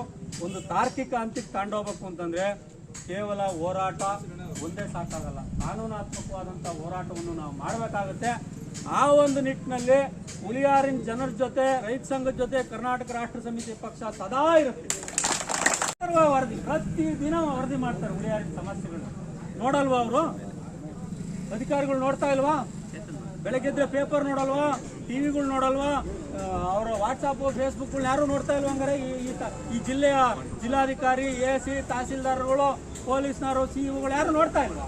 Speaker 1: ಒಂದು ತಾರ್ಕಿಕ ಹಂತಕ್ಕೆ ತಗೊಂಡೋಗ್ಬೇಕು ಅಂತಂದ್ರೆ ಕೇವಲ ಹೋರಾಟ ಒಂದೇ ಸಾಕಾಗಲ್ಲ. ಕಾನೂನಾತ್ಮಕವಾದಂಥ ಹೋರಾಟವನ್ನು ನಾವು ಮಾಡಬೇಕಾಗುತ್ತೆ. ಆ ಒಂದು ನಿಟ್ಟಿನಲ್ಲಿ ಹುಲಿಯಾರಿನ ಜನರ ಜೊತೆ, ರೈತ ಸಂಘದ ಜೊತೆ, ಕರ್ನಾಟಕ ರಾಷ್ಟ್ರ ಸಮಿತಿ ಪಕ್ಷ ಸದಾ ಇರುತ್ತೆ. ವರದಿ ಪ್ರತಿ ದಿನ ವರದಿ ಮಾಡ್ತಾರೆ ಹುಲಿಯಾರಿನ ಸಮಸ್ಯೆಗಳು. ನೋಡಲ್ವಾ ಅವರು? ಅಧಿಕಾರಿಗಳು ನೋಡ್ತಾ ಇಲ್ವಾ? ಬೆಳಗ್ಗೆದ್ರೆ ಪೇಪರ್ ನೋಡಲ್ವಾ, ಟಿವಿಗಳು ನೋಡಲ್ವಾ ಅವರ ವಾಟ್ಸಪ್ ಫೇಸ್ಬುಕ್ಗಳನ್ನ ಯಾರು ನೋಡ್ತಾ ಇಲ್ವಾ ಹಂಗಾರೆ? ಈ ಜಿಲ್ಲೆಯ ಜಿಲ್ಲಾಧಿಕಾರಿ ಎ ಸಿ ತಹಸೀಲ್ದಾರ್ಗಳು, ಪೊಲೀಸ್ನವರು ಸಿ ಇವುಗಳು ಯಾರು ನೋಡ್ತಾ ಇಲ್ವಾ?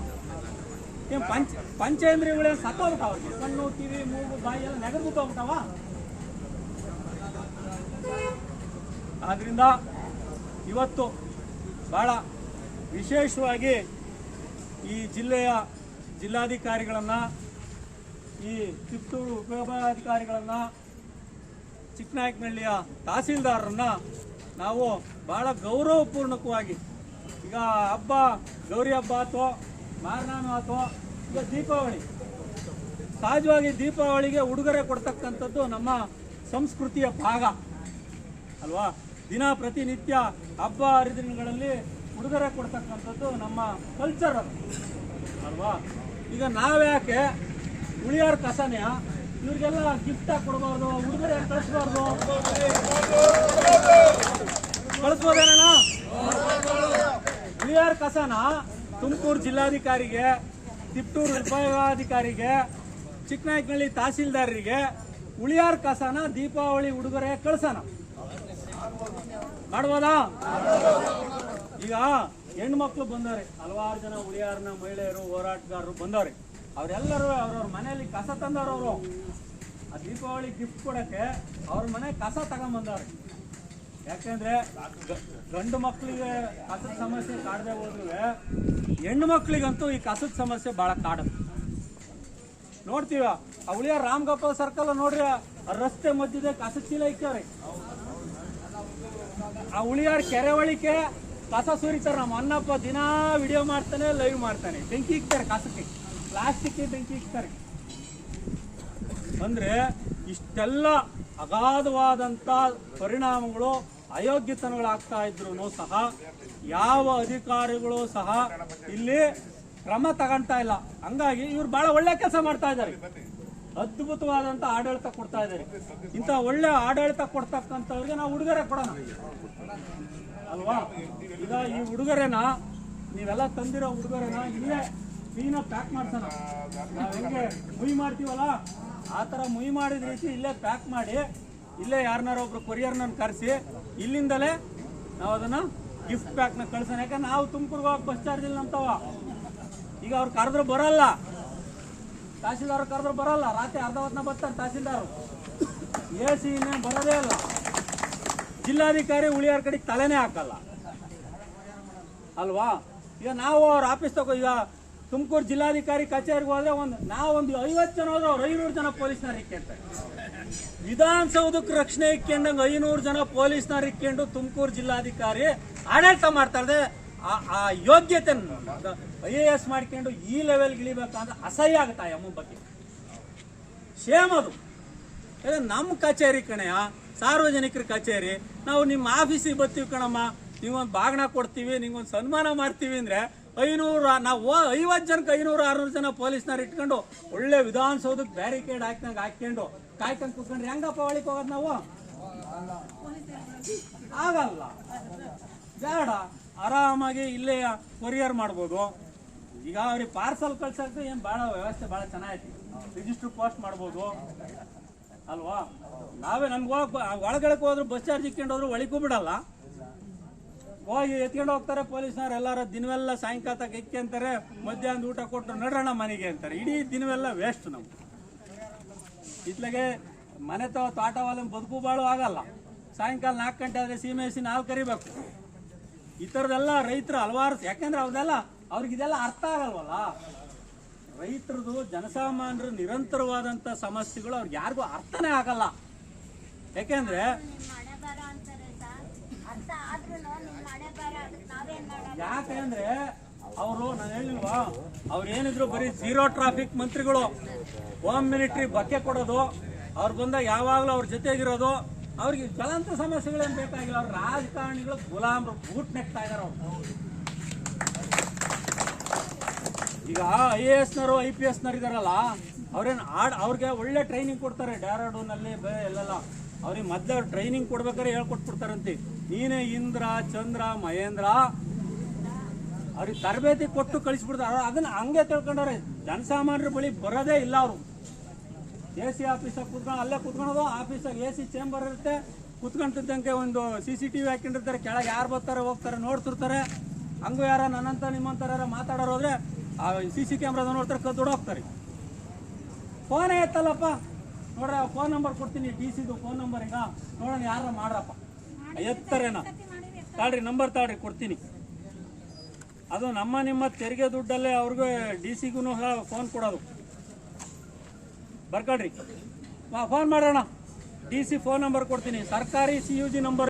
Speaker 1: ಏನು ಪಂಚ, ಪಂಚೇಂದ್ರಿಯಗಳೇ ಸತ್ತೋಗ್ಬಿಟ್ಟ ಅವ್ರಿಗೆ. ಕಣ್ಣು, ಕಿವಿ, ಮೂಗು, ಬಾಯಿ ಎಲ್ಲ ನೆಗದ್ಬಿಟ್ಟು ಹೋಗ್ಬಿಟ್ಟವ ಆದ್ರಿಂದ ಇವತ್ತು ಬಹಳ ವಿಶೇಷವಾಗಿ ಈ ಜಿಲ್ಲೆಯ ಜಿಲ್ಲಾಧಿಕಾರಿಗಳನ್ನು ಈ ಕಿತ್ತೂರು ಉಪವಿಭಾಗಾಧಿಕಾರಿಗಳನ್ನು ಚಿಕ್ಕನಾಯಕನಹಳ್ಳಿಯ ತಹಸೀಲ್ದಾರರನ್ನ ನಾವು ಬಹಳ ಗೌರವಪೂರ್ಣಕವಾಗಿ, ಈಗ ಹಬ್ಬ, ಗೌರಿ ಹಬ್ಬ ಆಯ್ತು ಮಾರನಾಮ ಆತೋ, ಈಗ ದೀಪಾವಳಿ. ಸಹಜವಾಗಿ ದೀಪಾವಳಿಗೆ ಉಡುಗೊರೆ ಕೊಡ್ತಕ್ಕಂಥದ್ದು ನಮ್ಮ ಸಂಸ್ಕೃತಿಯ ಭಾಗ, ಅಲ್ವಾ? ದಿನ ಪ್ರತಿನಿತ್ಯ ಹಬ್ಬ, ಹರಿದಿನಗಳಲ್ಲಿ ಉಡುಗೊರೆ ಕೊಡ್ತಕ್ಕಂಥದ್ದು ನಮ್ಮ ಕಲ್ಚರ್ ಅಲ್ವಾ? ಈಗ ನಾವ್ಯಾಕೆ ಉಳಿಯಾರ ಕಸನೆಯ, ಇವ್ರಿಗೆಲ್ಲ ಗಿಫ್ಟ್ ಆಗಿ ಕೊಡಬಾರ್ದು ಉಡುಗೊರೆ ಕಳಿಸ್ಬಾರ್ದು. ಕಳಿಸ್ಬೋದೇನ ಉಳಿಯಾರ ಕಸನ ತುಮಕೂರು ಜಿಲ್ಲಾಧಿಕಾರಿಗೆ, ತಿಪ್ಟೂರು ಉಪವಿಭಾಗಾಧಿಕಾರಿಗೆ ಚಿಕ್ಕನಾಯಕನಹಳ್ಳಿ ತಹಸೀಲ್ದಾರರಿಗೆ ಉಳಿಯಾರ ಕಸನ, ದೀಪಾವಳಿ ಉಡುಗೊರೆ ಕಳ್ಸೋಣ. ಮಾಡ್ಬೋದಾ? ಈಗ ಹೆಣ್ಮಕ್ಳು ಬಂದವ್ರೆ, ಹಲವಾರು ಜನ ಉಳಿಯಾರನ ಮಹಿಳೆಯರು, ಹೋರಾಟಗಾರರು ಬಂದವ್ರೆ. ಅವರೆಲ್ಲರೂ ಅವ್ರವ್ರ ಮನೆಯಲ್ಲಿ ಕಸ ತಂದವ್ರು ಅವರು ಆ ದೀಪಾವಳಿ ಗಿಫ್ಟ್ ಕೊಡೋಕ್ಕೆ ಅವ್ರ ಮನೆ ಕಸ ತಗೊಂಬಂದವ್ರು. ಯಾಕೆಂದ್ರೆ ಗಂಡು ಮಕ್ಕಳಿಗೆ ಕಸದ ಸಮಸ್ಯೆ ಕಾಡದೆ ಹೋದ್ರೆ ಹೆಣ್ಣು ಮಕ್ಕಳಿಗಂತೂ ಈ ಕಸದ ಸಮಸ್ಯೆ ಬಹಳ ಕಾಡುತ್ತೆ ನೋಡ್ತೀವ ಆ ಉಳಿಯ ರಾಮ್ ಗೋಪಾಲ್ ಸರ್ಕಲ್ ನೋಡ್ರಿ ರಸ್ತೆ ಮಧ್ಯದ ಕಸ ಚೀಲ ಇಕ್ಕವ್ರಿ. ಆ ಉಳಿಯಾರ್ ಕೆರೆ ಒಳಿಕೆ ಕಸ ಸುರಿತಾರೆ. ನಮ್ಮ ಅನ್ನಪ್ಪ ದಿನಾ ವಿಡಿಯೋ ಮಾಡ್ತಾನೆ ಲೈವ್ ಮಾಡ್ತಾನೆ. ಬೆಂಕಿ ಇಕ್ತಾರೆ ಕಸಕ್ಕೆ. ಪ್ಲಾಸ್ಟಿಕ್ ಬೆಂಕಿ ಇಡ್ತಾರೆ ಅಂದ್ರೆ ಇಷ್ಟೆಲ್ಲ ಅಗಾಧವಾದಂಥ ಪರಿಣಾಮಗಳು ಅಯೋಗ್ಯತನಗಳಾಗ್ತಾ ಇದ್ರು ಸಹ ಯಾವ ಅಧಿಕಾರಿಗಳು ಸಹ ಇಲ್ಲಿ ಕ್ರಮ ತಗೊಂತಾ ಇಲ್ಲ. ಹಂಗಾಗಿ ಇವ್ರು ಬಹಳ ಒಳ್ಳೆ ಕೆಲಸ ಮಾಡ್ತಾ ಇದ್ದಾರೆ. ಅದ್ಭುತವಾದಂತ ಆಡಳಿತ ಕೊಡ್ತಾ ಇದ್ದಾರೆ. ಇಂಥ ಒಳ್ಳೆ ಆಡಳಿತ ಕೊಡ್ತಕ್ಕಂಥವ್ರಿಗೆ ನಾವು ಉಡುಗೊರೆ ಕೊಡೋಣ. ಅಲ್ವಾ? ಈಗ ಈ ಉಡುಗೊರೆನ ನೀವೆಲ್ಲ ತಂದಿರೋ ಉಡುಗೊರೆನ ಇಲ್ಲೇ ಕ್ಲೀನ ಪ್ಯಾಕ್ ಮಾಡ್ಸೋಣ ನಾವ್ ಮುಯಿ ಮಾಡ್ತೀವಲ್ಲ? ಆ ಥರ ಮುಯಿ ಮಾಡಿದ ರೀತಿ ಇಲ್ಲೇ ಪ್ಯಾಕ್ ಮಾಡಿ, ಇಲ್ಲೇ ಯಾರನ್ನಾರ ಒಬ್ರು ಕೊರಿಯರ್ನ ಕರೆಸಿ, ಇಲ್ಲಿಂದಲೇ ನಾವು ಅದನ್ನ ಗಿಫ್ಟ್ ಪ್ಯಾಕ್ನ ಕಳ್ಸೋಣ. ಯಾಕಂದ್ರೆ ನಾವು ತುಮಕೂರ್ಗೆ ಹೋಗಿ ಬಸ್ ಚಾರ್ಜ್ ಇಲ್ಲ ಅಂತವ ಈಗ ಅವ್ರು ಕರೆದ್ರೆ ಬರಲ್ಲ. ತಹಸೀಲ್ದಾರ್ ಕರೆದ್ರೆ ಬರಲ್ಲ. ರಾತ್ರಿ ಅರ್ಧ ಹೊತ್ನ ಬರ್ತಾರೆ ತಹಸೀಲ್ದಾರ್. ಎ ಸಿ ಬರೋದೇ ಇಲ್ಲ. ಜಿಲ್ಲಾಧಿಕಾರಿ ಉಳಿಯಾರ ಕಡೆಗೆ ತಲೆನೇ ಹಾಕಲ್ಲ. ಅಲ್ವಾ? ಈಗ ನಾವು ಅವ್ರ ಆಫೀಸ್ ತಗೋ ಈಗ ತುಮಕೂರು ಜಿಲ್ಲಾಧಿಕಾರಿ ಕಚೇರಿಗೆ ಹೋದ್ರೆ ಒಂದು ನಾವೊಂದು ಐವತ್ತು ಜನ ಹೋದ್ರೆ ಅವ್ರು ಐನೂರು ಜನ ಪೊಲೀಸ್ನವ್ರು ಅಂತ ವಿಧಾನಸೌಧಕ್ಕೆ ರಕ್ಷಣೆ ಇಕ್ಕೊಂಡಂಗೆ ಐನೂರು ಜನ ಪೊಲೀಸ್ನವ್ರು ಇಕ್ಕೊಂಡು ತುಮಕೂರು ಜಿಲ್ಲಾಧಿಕಾರಿ ಆಡಳಿತ ಮಾಡ್ತಾ ಇದ್ದಾರೆ ಆ- ಯೋಗ್ಯತೆ ಐ ಎ ಎಸ್ ಮಾಡ್ಕೊಂಡು ಈ ಲೆವೆಲ್ಗೆ ಇಳಿಬೇಕಂದ್ರೆ ಅಸಹ್ಯ ಆಗುತ್ತೆ ಆ ಬಗ್ಗೆ ಸೇಮ್ ಅದು. ನಮ್ಮ ಕಚೇರಿ ಕಣೆಯ ಸಾರ್ವಜನಿಕರ ಕಚೇರಿ, ನಾವು ನಿಮ್ಮ ಆಫೀಸಿಗೆ ಬರ್ತೀವಿ ಕಣಮ್ಮ, ನೀವೊಂದು ಬಾಗಣ ಕೊಡ್ತೀವಿ ನಿಂಗೊಂದು ಸನ್ಮಾನ ಮಾಡ್ತೀವಿ ಅಂದ್ರೆ ಐನೂರು, ನಾವು ಐವತ್ತು ಜನಕ್ಕೆ ಐನೂರು ಆರುನೂರು ಜನ ಪೊಲೀಸ್ನವ್ರು ಇಟ್ಕೊಂಡು ಒಳ್ಳೆ ವಿಧಾನಸೌಧಕ್ಕೆ ಬ್ಯಾರಿಕೇಡ್ ಹಾಕ್ದಂಗೆ ಹಾಕ್ಕೊಂಡು ಕಾಯ್ಕೊಂಡು ಕೂತ್ಕೊಂಡ್ರೆ ಹೆಂಗಪ್ಪ ಒಳಗೆ ಹೋಗೋದು ನಾವು? ಆಗಲ್ಲ. ಬೇಡ. ಆರಾಮಾಗಿ ಇಲ್ಲೇ ಕೊರಿಯರ್ ಮಾಡ್ಬೋದು. ಈಗ ಅವ್ರಿಗೆ ಪಾರ್ಸಲ್ ಕಳ್ಸಕ್ಕೆ ಏನು ಭಾಳ ವ್ಯವಸ್ಥೆ ಭಾಳ ಚೆನ್ನಾಗೈತಿ. ರಿಜಿಸ್ಟರ್ ಪೋಸ್ಟ್ ಮಾಡ್ಬೋದು. ಅಲ್ವಾ? ನಾವೇ ನಮ್ಗೆ ಒಳಗೆ ಒಳಗಡೆ ಹೋದ್ರು ಬಸ್ ಚಾರ್ಜ್ ಇಕ್ಕೊಂಡು ಹೋದ್ರು ಒಳಗೂ ಬಿಡಲ್ಲ ಹೋಗಿ ಎತ್ಕೊಂಡು ಹೋಗ್ತಾರೆ ಪೊಲೀಸ್ನವ್ರು, ಎಲ್ಲಾರು ದಿನವೆಲ್ಲ ಸಾಯಂಕಾಲ ತನಕ ಇಕ್ಕೊಂತಾರೆ ಮಧ್ಯಾಹ್ನ ಊಟ ಕೊಟ್ಟು ನಡೋಣ ಮನೆಗೆ ಅಂತಾರೆ. ಇಡೀ ದಿನವೆಲ್ಲ ವೇಸ್ಟ್ ನಾವು ಇತ್ಲಾಗೆ ಮನೆ ತವ ತೋಟವಾಲ ಬದುಕು ಬಾಳು ಆಗಲ್ಲ. ಸಾಯಂಕಾಲ ನಾಲ್ಕು ಗಂಟೆ ಆದರೆ ಸೀಮೆ ಸಿ ನಾವು ಕರಿಬೇಕು. ಈ ಥರದ್ದೆಲ್ಲ ರೈತರು ಹಲವಾರು ಯಾಕೆಂದ್ರೆ ಅವ್ರದೆಲ್ಲ ಅವ್ರಿಗೆ ಇದೆಲ್ಲ ಅರ್ಥ ಆಗಲ್ವಲ್ಲ? ರೈತರದು ಜನಸಾಮಾನ್ಯರು ನಿರಂತರವಾದಂಥ ಸಮಸ್ಯೆಗಳು ಅವ್ರಿಗೆ ಯಾರಿಗೂ ಅರ್ಥನೇ ಆಗಲ್ಲ. ಯಾಕೆಂದ್ರೆ
Speaker 2: ಅದಕ್ಕೆ
Speaker 1: ಅಂದ್ರೆ ಅವರು, ನಾನು ಹೇಳಿಲ್ವಾ? ಅವ್ರು ಏನಿದ್ರು ಬರೀ ಜೀರೋ ಟ್ರಾಫಿಕ್ ಮಂತ್ರಿಗಳು. ಹೋಮ್ ಮಿನಿಟ್ರಿ ಬಕ್ಕೆ ಕೊಡೋದು, ಅವ್ರು ಬಂದಾಗ ಯಾವಾಗಲೂ ಅವ್ರ ಜೊತೆಗಿರೋದು. ಅವ್ರಿಗೆ ಜ್ವಲಂತ ಸಮಸ್ಯೆಗಳೇನು ಬೇಕಾಗಿಲ್ಲ. ಅವ್ರ ರಾಜಕಾರಣಿಗಳು ಗುಲಾಮರು ಬೂಟ್ ನೆಕ್ತಾ ಇದಾರೆ ಅವ್ರು. ಈಗ ಐ ಎ ಎಸ್ನವರು, ಐ ಪಿ ಎಸ್ನವ್ರು ಇದಾರಲ್ಲ, ಅವ್ರೇನು ಆಡ್, ಅವ್ರಿಗೆ ಒಳ್ಳೆ ಟ್ರೈನಿಂಗ್ ಕೊಡ್ತಾರೆ. ಡ್ಯಾರಾಡೂನಲ್ಲಿ ಬೇ, ಎಲ್ಲೆಲ್ಲ. ಅವ್ರಿಗೆ ಮೊದಲೇ ಅವ್ರು ಟ್ರೈನಿಂಗ್ ಕೊಡ್ಬೇಕಾದ್ರೆ ಹೇಳ್ಕೊಟ್ಬಿಡ್ತಾರಂತೆ. ನೀನೇ ಇಂದ್ರ, ಚಂದ್ರ, ಮಹೇಂದ್ರ, ಅವ್ರಿಗೆ ತರಬೇತಿ ಕೊಟ್ಟು ಕಳಿಸ್ಬಿಡ್ತಾರೆ. ಅದನ್ನ ಹಂಗೆ ತಿಳ್ಕೊಂಡವ್ರೆ, ಜನಸಾಮಾನ್ಯರ ಬಳಿ ಬರೋದೇ ಇಲ್ಲ ಅವರು. ಎ ಸಿ ಆಫೀಸಾಗ ಕುತ್ಕೊಂಡು, ಅಲ್ಲೇ ಕುತ್ಕೊಳೋದು ಆಫೀಸಾಗ ಎ ಸಿ ಚೇಂಬರ್ ಇರುತ್ತೆ, ಕುತ್ಕೊಂತಿದ್ದಂಗೆ ಒಂದು ಸಿ ಸಿ ಟಿ ವಿ ಹಾಕೊಂಡಿರ್ತಾರೆ ಕೆಳಗೆ ಯಾರು ಬರ್ತಾರೆ, ಹೋಗ್ತಾರೆ, ನೋಡ್ತಿರ್ತಾರೆ. ಹಂಗೂ ಯಾರ ನನ್ನಂತ ನಿಮ್ಮಂತ ಯಾರ ಮಾತಾಡೋರು ಹೋದ್ರೆ, ಆ ಸಿ ಸಿ ಕ್ಯಾಮ್ರಾದ ನೋಡ್ತಾರೆ, ಕದ್ದು ಹೋಗ್ತಾರೆ ಫೋನೇ ಎತ್ತಲ್ಲಪ್ಪ. ನೋಡ್ರಿ ಫೋನ್ ನಂಬರ್ ಕೊಡ್ತೀನಿ ಡಿ ಸಿದು ಫೋನ್ ನಂಬರ್ ಈಗ. ನೋಡೋಣ ಯಾರ ಮಾಡ್ರಪ್ಪ. ಎತ್ತರೇನ? ತಾಳ್ರಿ ನಂಬರ್ ತಾಳ್ರಿ ಕೊಡ್ತೀನಿ. ಅದು ನಮ್ಮ ನಿಮ್ಮ ತೆರಿಗೆ ದುಡ್ಡಲ್ಲೇ ಅವ್ರಿಗೆ ಡಿ ಸಿಗೂ ಫೋನ್ ಕೊಡೋದು. ಬರ್ಕೊಳ್ರಿ ಫೋನ್ ಮಾಡೋಣ ಡಿ ಸಿ ಫೋನ್ ನಂಬರ್ ಕೊಡ್ತೀನಿ. ಸರ್ಕಾರಿ ಸಿ ಯು ಜಿ ನಂಬರ್